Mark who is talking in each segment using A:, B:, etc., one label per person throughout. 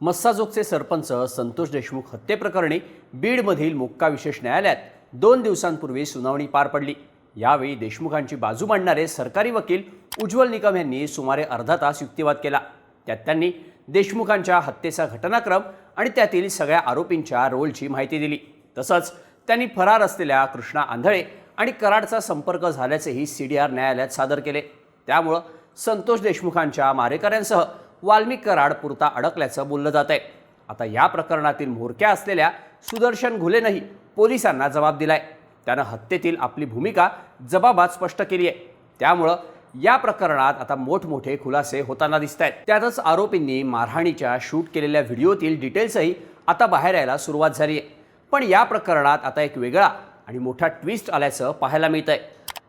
A: मस्साजोगचे सरपंच संतोष देशमुख हत्येप्रकरणी बीडमधील मुक्का विशेष न्यायालयात दोन दिवसांपूर्वी सुनावणी पार पडली. यावेळी देशमुखांची बाजू मांडणारे सरकारी वकील उज्ज्वल निकम यांनी सुमारे अर्धा तास युक्तिवाद केला. त्यात त्यांनी देशमुखांच्या हत्येचा घटनाक्रम आणि त्यातील सगळ्या आरोपींच्या रोलची माहिती दिली. तसंच त्यांनी फरार असलेल्या कृष्णा आंधळे आणि कराडचा संपर्क झाल्याचेही सी डी आर न्यायालयात सादर केले. त्यामुळं संतोष देशमुखांच्या मारेकऱ्यांसह वाल्मिक कराड पुरता अडकल्याचं बोललं जात आहे आता या प्रकरणातील म्होरक्या असलेल्या सुदर्शन घुलेनंही पोलिसांना जबाब दिलाय. त्यानं हत्येतील आपली भूमिका जबाबात स्पष्ट केली आहे. त्यामुळं या प्रकरणात आता मोठमोठे खुलासे होताना दिसत आहेत त्यातच आरोपींनी मारहाणीच्या शूट केलेल्या व्हिडिओतील डिटेल्सही आता बाहेर यायला सुरुवात झाली आहे. पण या प्रकरणात आता एक वेगळा आणि मोठा ट्विस्ट आल्याचं पाहायला मिळत आहे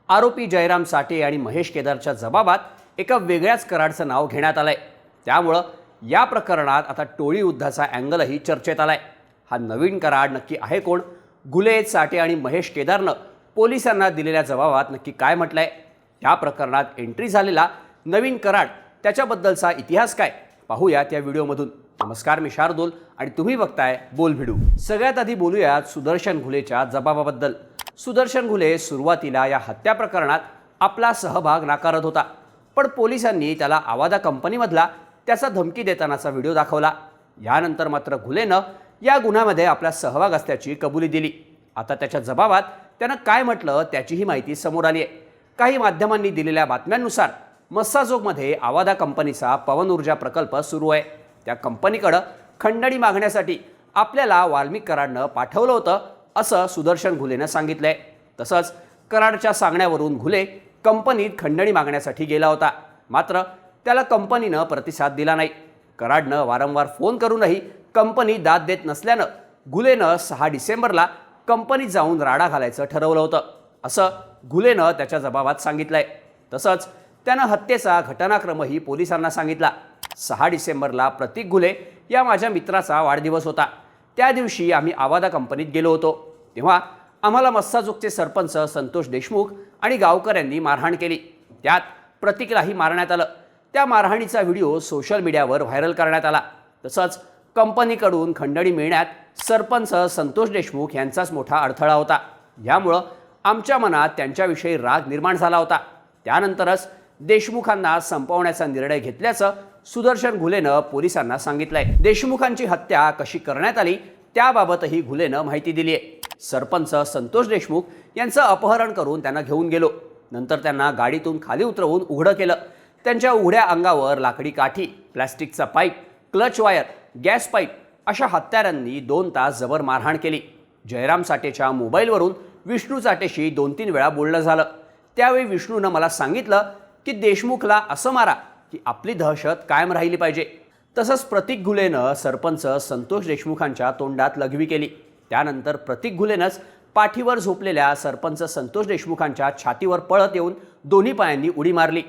A: आरोपी जयराम साठे आणि महेश केदारच्या जबाबात एका वेगळ्याच कराडचं नाव घेण्यात आलं आहे त्यामुळं या प्रकरणात आता टोळी युद्धाचा अँगलही चर्चेत आलाय. हा नवीन कराड नक्की आहे कोण? गुले साठे आणि महेश केदारनं पोलिसांना दिलेल्या जबाबात नक्की काय म्हटलंय? या प्रकरणात एंट्री झालेला नवीन कराड त्याच्याबद्दलचा इतिहास काय? पाहूया त्या व्हिडिओमधून. नमस्कार मी शार्दूल आणि तुम्ही बघताय बोल भिडू. सगळ्यात आधी बोलूयात सुदर्शन घुलेच्या जबाबाबद्दल. सुदर्शन घुले सुरुवातीला या हत्या प्रकरणात आपला सहभाग नाकारत होता. पण पोलिसांनी त्याला आवादा कंपनीमधला त्याचा धमकी देतानाचा व्हिडिओ दाखवला. यानंतर मात्र घुलेनं या गुन्ह्यामध्ये आपला सहभाग असल्याची कबुली दिली. आता त्याच्या जबाबात त्यानं काय म्हटलं त्याचीही माहिती समोर आली आहे काही माध्यमांनी दिलेल्या बातम्यांनुसार मस्साजोगमध्ये आवादा कंपनीचा पवन ऊर्जा प्रकल्प सुरू आहे. त्या कंपनीकडं खंडणी मागण्यासाठी आपल्याला वाल्मिक कराडनं पाठवलं होतं असं सुदर्शन घुलेनं सांगितलंय. तसंच कराडच्या सांगण्यावरून घुले कंपनीत खंडणी मागण्यासाठी गेला होता. मात्र त्याला कंपनीनं प्रतिसाद दिला नाही. कराडनं वारंवार फोन करूनही कंपनी दाद देत नसल्यानं गुलेनं सहा डिसेंबरला कंपनीत जाऊन राडा घालायचं ठरवलं होतं. असं गुलेनं त्याच्या जबाबात सांगितलंय. तसंच त्यानं हत्येचा घटनाक्रमही पोलिसांना सांगितला. सहा डिसेंबरला प्रतीक गुले या माझ्या मित्राचा वाढदिवस होता. त्या दिवशी आम्ही आवादा कंपनीत गेलो होतो. तेव्हा आम्हाला मस्साजोगचे सरपंच संतोष देशमुख आणि गावकऱ्यांनी मारहाण केली. त्यात प्रतीकलाही मारण्यात आलं. त्या मारहाणीचा व्हिडिओ सोशल मीडियावर व्हायरल करण्यात आला. तसंच कंपनीकडून खंडणी मिळण्यात सरपंच संतोष देशमुख यांचाच मोठा अडथळा होता. यामुळं आमच्या मनात त्यांच्याविषयी राग निर्माण झाला होता. त्यानंतरच देशमुखांना संपवण्याचा निर्णय घेतल्याचं सुदर्शन घुलेनं पोलिसांना सांगितलंय. देशमुखांची हत्या कशी करण्यात आली त्याबाबतही घुलेनं माहिती दिली आहे सरपंच संतोष देशमुख यांचं अपहरण करून त्यांना घेऊन गेलो. नंतर त्यांना गाडीतून खाली उतरवून उघडं केलं. त्यांच्या उघड्या अंगावर लाकडी काठी प्लॅस्टिकचा pipe clutch wire gas pipe अशा हत्यारांनी दोन तास जबर मारहाण केली. जयराम साठेच्या मोबाईलवरून विष्णू साठेशी दोन तीन वेळा बोलणं झालं. त्यावेळी विष्णूनं मला सांगितलं की देशमुखला असं मारा की आपली दहशत कायम राहिली पाहिजे. तसंच प्रतीक घुलेनं सरपंच संतोष देशमुखांच्या तोंडात लघवी केली. त्यानंतर प्रतीक घुलेनंच पाठीवर झोपलेल्या सरपंच संतोष देशमुखांच्या छातीवर पळत येऊन दोन्ही पायांनी उडी मारली.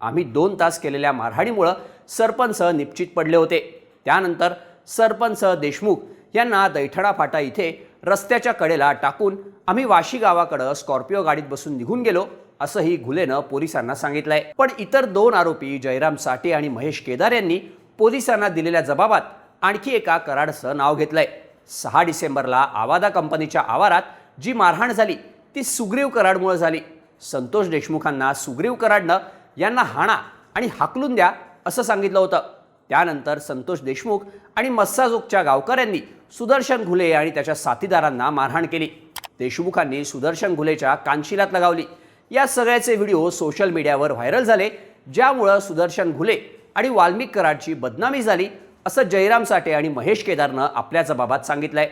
A: आम्ही दोन तास केलेल्या मारहाणीमुळं सरपंच निश्चित पडले होते. त्यानंतर सरपंच देशमुख यांना दैठणा फाटा इथे रस्त्याच्या कडेला टाकून आम्ही वाशी गावाकडं स्कॉर्पिओ गाडीत बसून निघून गेलो असंही घुलेनं पोलिसांना सांगितलंय. पण इतर दोन आरोपी जयराम साठे आणि महेश केदार यांनी पोलिसांना दिलेल्या जबाबात आणखी एका कराडचं नाव घेतलंय. सहा डिसेंबरला आवादा कंपनीच्या आवारात जी मारहाण झाली ती सुग्रीव कराडमुळे झाली. संतोष देशमुखांना सुग्रीव कराडनं यांना हाणा आणि हाकलून द्या असं सांगितलं होतं. त्यानंतर संतोष देशमुख आणि मस्साजोगच्या गावकऱ्यांनी सुदर्शन घुले आणि त्याच्या साथीदारांना मारहाण केली. देशमुखांनी सुदर्शन घुलेच्या कानशिलात लगावली. या सगळ्याचे व्हिडिओ सोशल मीडियावर व्हायरल झाले ज्यामुळं सुदर्शन घुले आणि वाल्मिक कराडची बदनामी झाली असं जयराम साठे आणि महेश केदारनं आपल्या जबाबात सांगितलंय.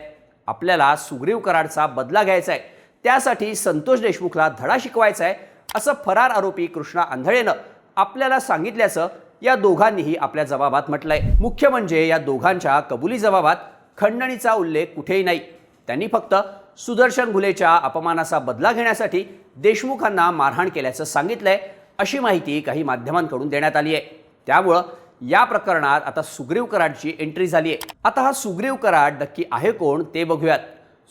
A: आपल्याला सुग्रीव कराडचा बदला घ्यायचा आहे त्यासाठी संतोष देशमुखला धडा शिकवायचा आहे असं फरार आरोपी कृष्णा आंधळेनं आपल्याला सांगितल्याचं या दोघांनीही आपल्या जबाबात म्हटलंय. मुख्य म्हणजे या दोघांच्या कबुली जबाबात खंडणीचा उल्लेख कुठेही नाही. त्यांनी फक्त सुदर्शन घुलेच्या अपमानाचा बदला घेण्यासाठी देशमुखांना मारहाण केल्याचं सांगितलंय अशी माहिती काही माध्यमांकडून देण्यात आली आहे. त्यामुळं या प्रकरणात आता सुग्रीव कराडची एंट्री झाली आहे आता हा सुग्रीव कराड नक्की आहे कोण ते बघूयात.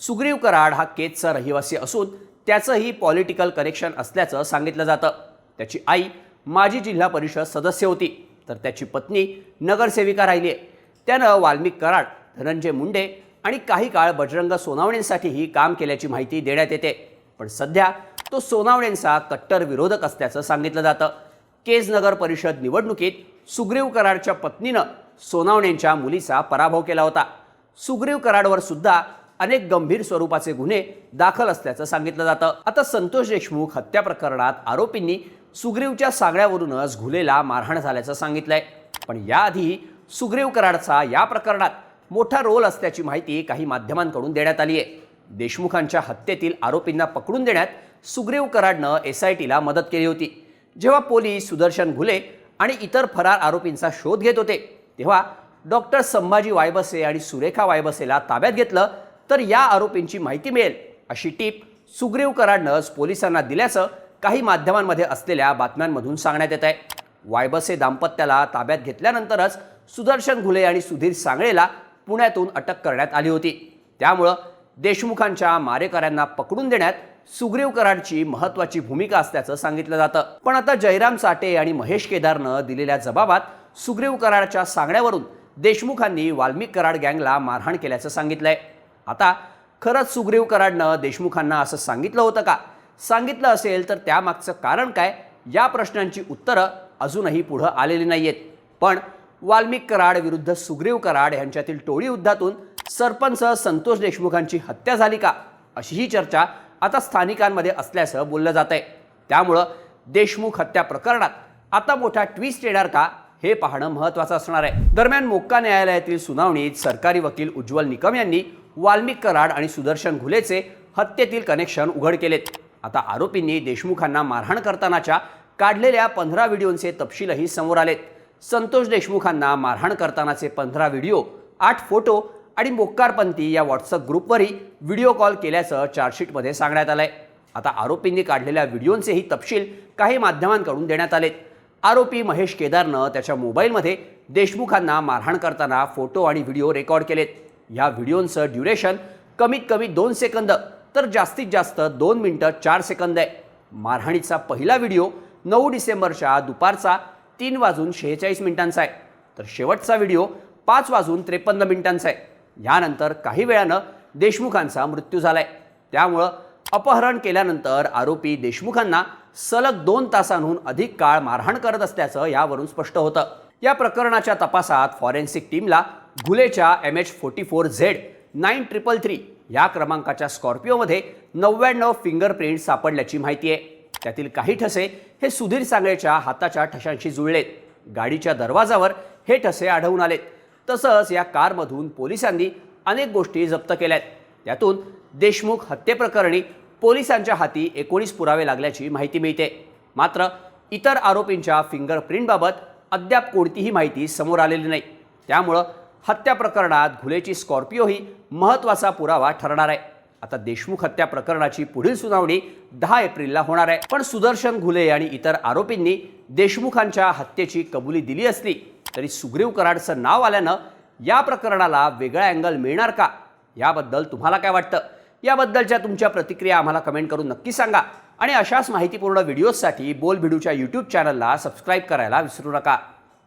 A: सुग्रीव कराड हा केजचा रहिवासी असून त्याचंही पॉलिटिकल कनेक्शन असल्याचं सांगितलं जातं. त्याची आई माजी जिल्हा परिषद सदस्य होती. तर त्याची पत्नी नगरसेविका राहिली आहे त्यानं वाल्मिक कराड धनंजय मुंडे आणि काही काळ बजरंग सोनावणेंसाठीही काम केल्याची माहिती देण्यात येते. पण सध्या तो सोनावणेंचा कट्टर विरोधक असल्याचं सांगितलं जातं. केज नगर परिषद निवडणुकीत सुग्रीव कराडच्या पत्नीनं सोनावणेंच्या मुलीचा पराभव केला होता. सुग्रीव कराडवर सुद्धा अनेक गंभीर स्वरूपाचे गुन्हे दाखल असल्याचं सांगितलं जातं. आता संतोष देशमुख हत्या प्रकरणात आरोपींनी सुग्रीवच्या सांगण्यावरूनच घुलेला मारहाण झाल्याचं सांगितलंय. पण याआधी सुग्रीव कराडचा या प्रकरणात मोठा रोल असल्याची माहिती काही माध्यमांकडून देण्यात आली आहे देशमुखांच्या हत्येतील आरोपींना पकडून देण्यात सुग्रीव कराडनं एस आय टीला मदत केली होती. जेव्हा पोलीस सुदर्शन घुले आणि इतर फरार आरोपींचा शोध घेत होते तेव्हा डॉक्टर संभाजी वायबसे आणि सुरेखा वायबसेला ताब्यात घेतलं तर या आरोपींची माहिती मिळेल अशी टीप सुग्रीवकरांनंच पोलिसांना दिल्याचं काही माध्यमांमध्ये असलेल्या बातम्यांमधून सांगण्यात येत आहे. वायबसे दाम्पत्याला ताब्यात घेतल्यानंतरच सुदर्शन घुले आणि सुधीर सांगळेला पुण्यातून अटक करण्यात आली होती. त्यामुळं देशमुखांच्या मारेकऱ्यांना पकडून देण्यात सुग्रीव कराडची महत्वाची भूमिका असल्याचं सांगितलं जातं. पण आता जयराम साठे आणि महेश केदारनं दिलेल्या जबाबात सुग्रीव कराडच्या सांगण्यावरून देशमुखांनी वाल्मिक कराड गँगला मारहाण केल्याचं सांगितलंय. आता खरंच सुग्रीव कराडनं देशमुखांना असं सांगितलं होतं का? सांगितलं असेल तर त्यामागचं कारण काय? या प्रश्नांची उत्तरं अजूनही पुढं आलेली नाही आहेत पण वाल्मिक कराड विरुद्ध सुग्रीव कराड यांच्यातील टोळी युद्धातून सरपंच संतोष देशमुखांची हत्या झाली का? अशी ही चर्चा आता स्थानिकांमध्ये असल्याचं बोललं जात आहे त्यामुळं देशमुख हत्या प्रकरणात आता मोठा ट्विस्ट येणार का? हे पाहणं महत्त्वाचं असणार आहे. दरम्यान मोक्का न्यायालयातील सुनावणीत सरकारी वकील उज्ज्वल निकम यांनी वाल्मिक कराड आणि सुदर्शन घुलेचे हत्येतील कनेक्शन उघड केलेत. आता आरोपींनी देशमुखांना मारहाण करतानाच्या काढलेल्या पंधरा व्हिडिओंचे तपशीलही समोर आलेत. संतोष देशमुखांना मारहाण करतानाचे पंधरा व्हिडिओ आठ फोटो आणि मोक्कारपंथी या व्हॉट्सअप ग्रुपवरही व्हिडिओ कॉल केल्याचं चार्जशीटमध्ये सांगण्यात आलंय. आता आरोपींनी काढलेल्या व्हिडिओंचेही तपशील काही माध्यमांकडून देण्यात आलेत. आरोपी महेश केदारनं त्याच्या मोबाईलमध्ये देशमुखांना मारहाण करताना फोटो आणि व्हिडिओ रेकॉर्ड केलेत. या व्हिडिओंचं ड्युरेशन कमीत कमी दोन सेकंद तर जास्तीत जास्त दोन मिनटं चार सेकंद आहे. मारहाणीचा पहिला व्हिडिओ नऊ डिसेंबरच्या दुपारचा तीन वाजून शेहेचाळीस मिनिटांचा आहे. तर शेवटचा व्हिडिओ पाच वाजून त्रेपन्न मिनिटांचा आहे. यानंतर काही वेळानं देशमुखांचा मृत्यू झाला आहे त्यामुळं अपहरण केल्यानंतर आरोपी देशमुखांना सलग दोन तासांहून अधिक काळ मारहाण करत असल्याचं यावरून स्पष्ट होतं. या प्रकरणाच्या तपासात फॉरेन्सिक टीमला घुलेच्या M H forty four Z nine triple three या क्रमांकाच्या स्कॉर्पिओमध्ये नव्याण्णव फिंगरप्रिंट सापडल्याची माहिती आहे. त्यातील काही ठसे हे सुधीर सांगळेच्या हाताच्या ठशांशी जुळलेत. गाडीच्या दरवाजावर हे ठसे आढळून आलेत. तसंच या कारमधून पोलिसांनी अनेक गोष्टी जप्त केल्यात. त्यातून देशमुख हत्येप्रकरणी पोलिसांच्या हाती एकोणीस पुरावे लागल्याची माहिती मिळते. मात्र इतर आरोपींच्या फिंगरप्रिंटबाबत अद्याप कोणतीही माहिती समोर आलेली नाही. त्यामुळं हत्या प्रकरणात घुलेची स्कॉर्पिओ ही महत्त्वाचा पुरावा ठरणार आहे. आता देशमुख हत्या प्रकरणाची पुढील सुनावणी दहा एप्रिलला होणार आहे. पण सुदर्शन घुले आणि इतर आरोपींनी देशमुखांच्या हत्येची कबुली दिली असली तरी सुग्रीव कराडचं नाव आल्यानं या प्रकरणाला वेगळा अँगल मिळणार का? याबद्दल तुम्हाला काय वाटतं? याबद्दलच्या तुमच्या प्रतिक्रिया आम्हाला कमेंट करून नक्की सांगा. आणि अशाच माहितीपूर्ण व्हिडिओजसाठी बोल भिडूच्या यूट्यूब चॅनलला सबस्क्राईब करायला विसरू नका.